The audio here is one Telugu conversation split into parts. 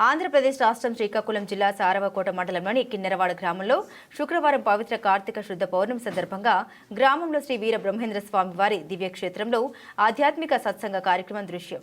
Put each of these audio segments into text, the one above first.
ఆంధ్రప్రదేశ్ రాష్ట్రం శ్రీకాకుళం జిల్లా సారవకోట మండలంలోని కిన్నెరవాడ గ్రామంలో శుక్రవారం పవిత్ర కార్తీక శుద్ధ పౌర్ణమి సందర్భంగా గ్రామంలో శ్రీ వీర బ్రహ్మేంద్ర స్వామి వారి దివ్యక్షేత్రంలో ఆధ్యాత్మిక సత్సంగ కార్యక్రమం దృశ్యం.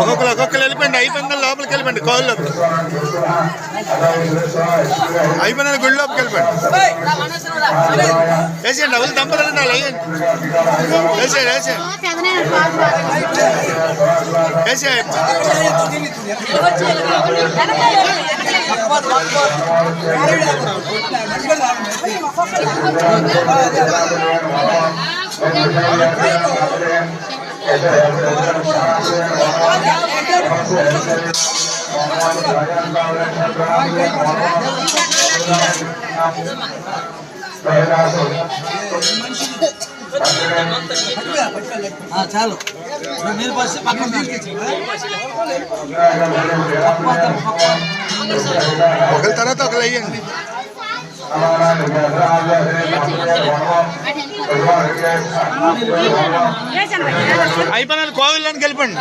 ఒక్కొక్కరు ఒక్కొక్కరు వెళ్ళిపోండి అయిపోయింది లోపలికి వెళ్ళిపోండి కోళ్ళకి అయిపోయిన గుడి లోపలికి వెళ్ళిపోండి వేసేయండి అవులు దంపలు ఉండాలి వేయండి వేసేయండి వేసేయండి వేసేయండి ఆ, చాలు ఇప్పుడు మీరు బస్సు పక్కన తీసుకొచ్చి. ఒకరి తర్వాత ఒకరు వేయండి అయిపోయిన కోవిల్లోకి వెళ్ళిపోండి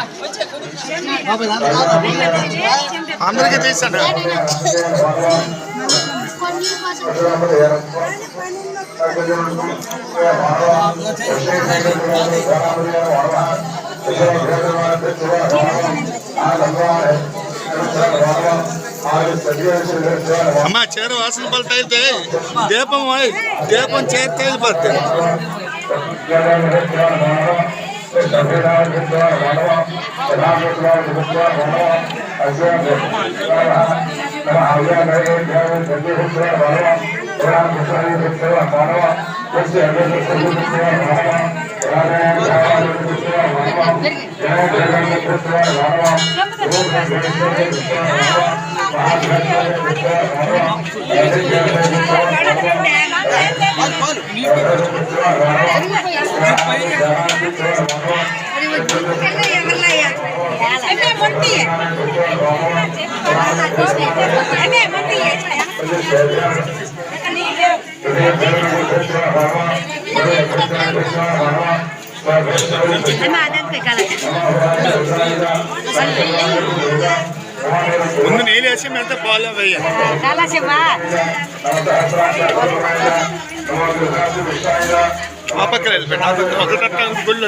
चेर वासन पलटे दीपम दीपम चेर तेज पड़ते Ram Ay, madam, kaya ka lang. ముందు నీళ్ళు వేసి మెంత పాలు వేయాలి ఆ పక్కన వెళ్ళిపోయింది ఆ పక్కన ఒక కట్ట గుళ్ళు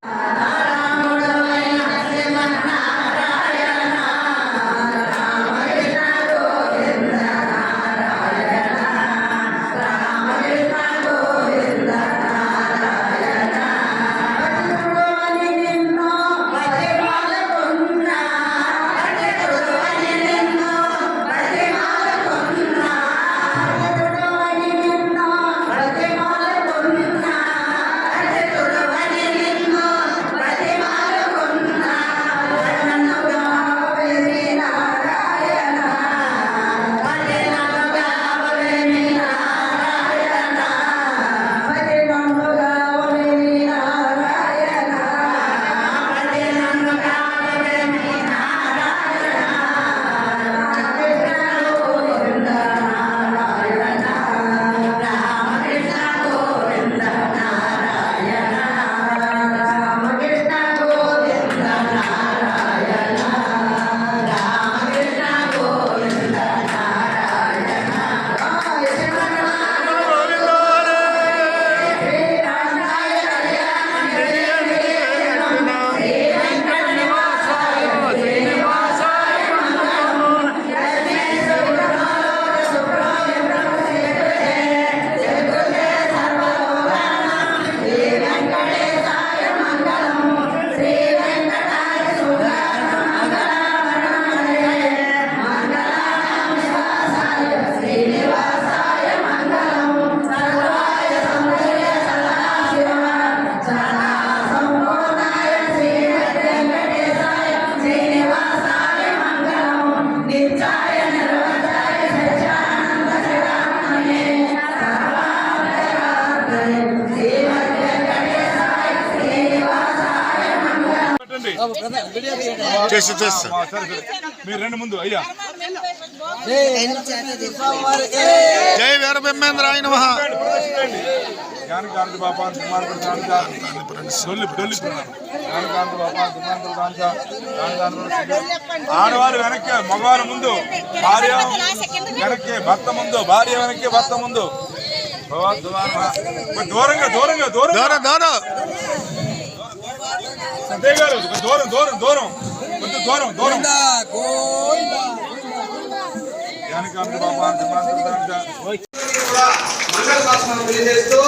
చేసి మీరు రెండు ముందు అయ్యా. జై వీర బ్రహ్మేంద్రాయ నమ జ్ఞానకాంతి బాబా ఆడవారు వెనక్కి మగవారు ముందు. భార్య వెనక్కి భర్త ముందు. భార్య వెనక్కి భర్త ముందు. దూరంగా దూరంగా దూరం దూరం దూరం. సత్య గారు దూరం దూరం దూరం. కొంచెం దూరం దూరం. జ్ఞానకాంతి బాబా తుమార్పుడు కాంత కూడా మంగళ శాసనం తెలియజేస్తూ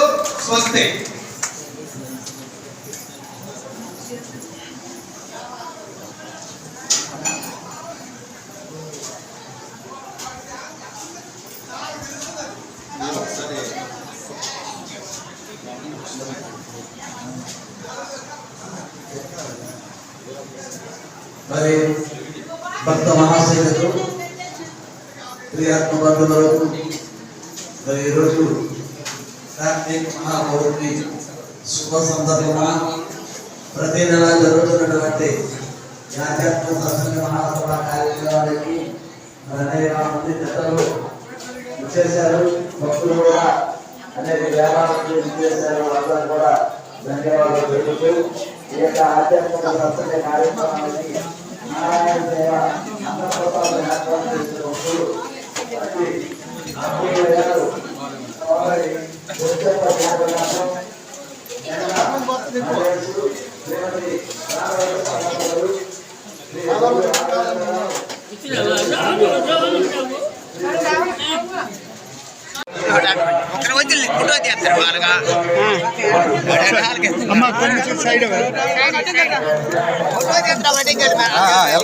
స్వస్తి. మరి భక్త మహాశైలతో ప్రియాత్మ బంధువులకు మరి ఈరోజు కార్తీక మహాపౌర్ణమి శుభ సందర్భమున ప్రతి నెల జరుగుతున్నటువంటి ఈ ఆధ్యాత్మిక సత్సంగ మహాసభ కార్యక్రమానికి అనేక మంది జతలు ఇచ్చేశారు భక్తులు కూడా అనేక వ్యాపారాలు చేశారు. వాళ్ళందరూ కూడా ధన్యవాదాలు. తెలుపుతూ ఈ యొక్క ఆధ్యాత్మిక నారాయణ సేవ అన్నప్రసాద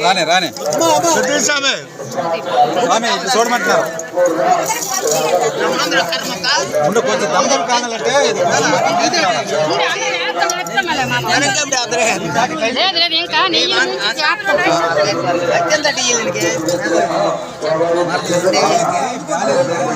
రానే రానే సతీష్ స్వామి స్వామి ఇటు చూడమంటున్నారు ఉండు కొంచెం దమదం కానాలంటే ఇది